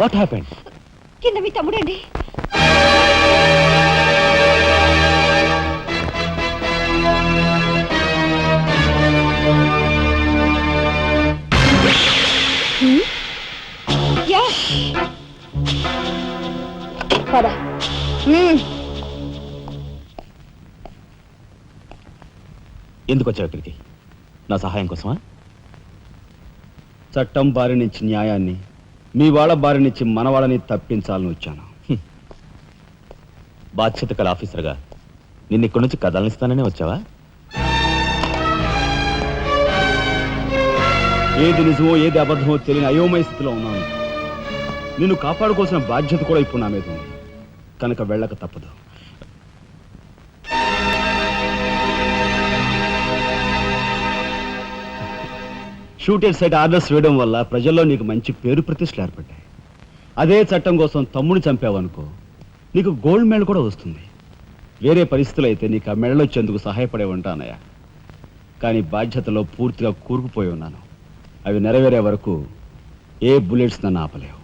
What happened కింద మీ తమ్ముడండి. Yeah. పద. ఎందుకు వచ్చావు ఇక్కడికి? నా సహాయం కోసమా? చట్టం బారి నుంచి న్యాయాన్ని మీ వాళ్ళ బారి నుంచి మన వాళ్ళని తప్పించాలని వచ్చాను. బాధ్యత కల ఆఫీసర్గా నిన్ను ఇక్కడి నుంచి కదలనిస్తాననే వచ్చావా? ఏది నిజమో ఏది అబద్ధమో తెలియని అయోమయ స్థితిలో ఉన్నాను. నిన్ను కాపాడుకోవాల్సిన బాధ్యత కూడా ఇప్పుడు నా మీద ఉంది. కనుక వెళ్ళక తప్పదు. షూటెడ్ సైట్ ఆర్డర్స్ వేయడం వల్ల ప్రజల్లో నీకు మంచి పేరు ప్రతిష్టలు ఏర్పడ్డాయి. అదే చట్టం కోసం తమ్ముడు చంపావనుకో నీకు గోల్డ్ మెడల్ కూడా వస్తుంది. వేరే పరిస్థితులు అయితే నీకు ఆ మెడల్ వచ్చేందుకు సహాయపడే ఉంటానయ్యా కానీ బాధ్యతలో పూర్తిగా కూరుకుపోయి ఉన్నాను. అవి నెరవేరే వరకు ఏ బుల్లెట్స్ నన్ను ఆపలేవు.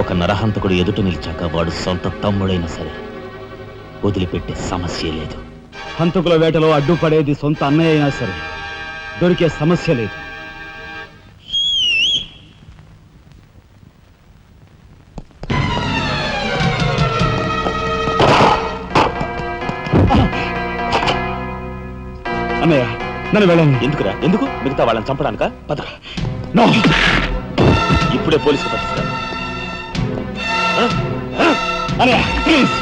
ఒక నరహంతకుడు ఎదుట నిలిచాక వాడు సొంత తమ్ముడైనా సరే వదిలిపెట్టే సమస్య లేదు. హంతకుల వేటలో అడ్డుపడేది సొంత అన్నయ్య అయినా సరే దొరికే సమస్య లేదు. అన్నయ్య నన్ను వెళ్ళండి. ఎందుకురా? ఎందుకు? మిగతా వాళ్ళని చంపడానిక? పద. నో! ఇప్పుడే పోలీసులు పట్టిస్తాను అన్నయ్య ప్లీజ్.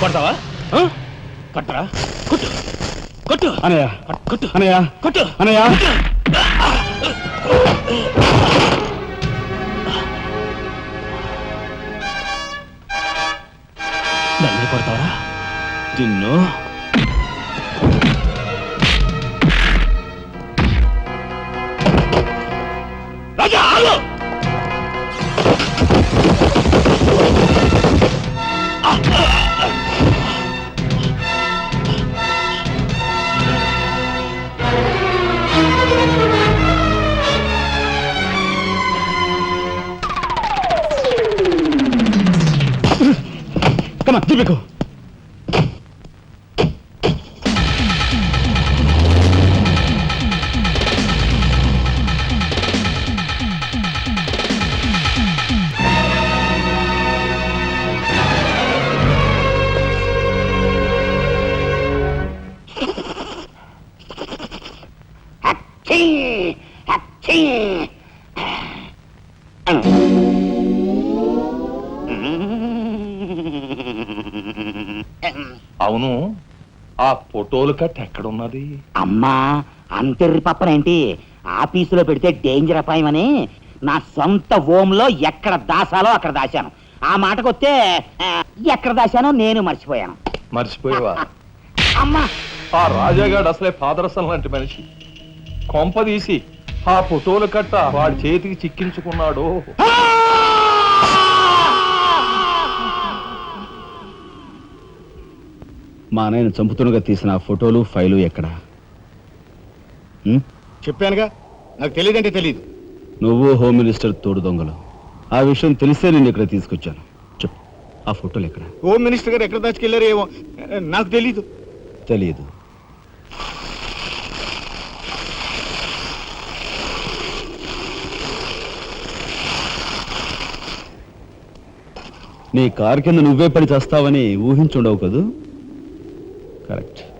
కొడతావా? కొట్టరా? కొట్టు. కొట్టు. అనయ్య. కొట్టు. అనయ్య. కొట్టు. అనయ్య. నన్ను కొడతావరా? నిన్ను Come on, give it a go. Hatsing! Hatsing! అవును ఆ ఫోటోలు కట్ ఎక్కడున్నది? అమ్మా అంతెర్రి పప్పనేంటి? ఆఫీసులో పెడితే డేంజర్ అపాయమని నా సొంత హోమ్లో ఎక్కడ దాసాలో అక్కడ దాశాను. ఆ మాటకొస్తే ఆ, ఎక్కడ దాశానో నేను మర్చిపోయాను. మర్చిపోయావా? అమ్మా! ఆ రాజాగాడు అసలే పాదరసం లాంటి మనిషి. కొంప తీసి ఆ ఫోటోలు కట్ట వాడి చేతికి చిక్కించుకున్నాడు. మా నాయన చంపుతున్నగా తీసిన ఆ ఫోటోలు ఫైలు ఎక్కడ? ఉం? చెప్పానుగా? నాకు తెలియదంటే తెలియదు నువ్వు హోమ్ మినిస్టర్ తోడు దొంగలు. ఆ విషయం తెలిసే నేను ఇక్కడ తీసుకొచ్చాను. చెప్పు ఆ ఫోటోలు ఎక్కడ? హోమ్ మినిస్టర్ గారు ఎక్కడ దాచుకెళ్ళారో ఏమో నాకు తెలీదు. తెలియదు నీ కారు కింద నువ్వే పడి చేస్తావని ఊహించుండవు కదూ? Correct.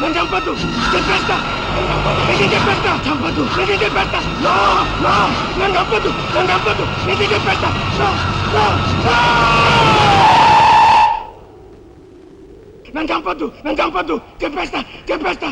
నన్ను కాపాడు నన్ను చంపద్దు చెప్పేస్తా. నిజం చెప్పేస్తా. చంపద్దు నిజం చెప్పేస్తా. నో నో నన్ను చంపద్దు నన్ను చంపద్దు నిజం చెప్పేస్తా. No no no! నన్ను చంపద్దు నన్ను చంపద్దు చెప్పేస్తా. చెప్పేస్తా.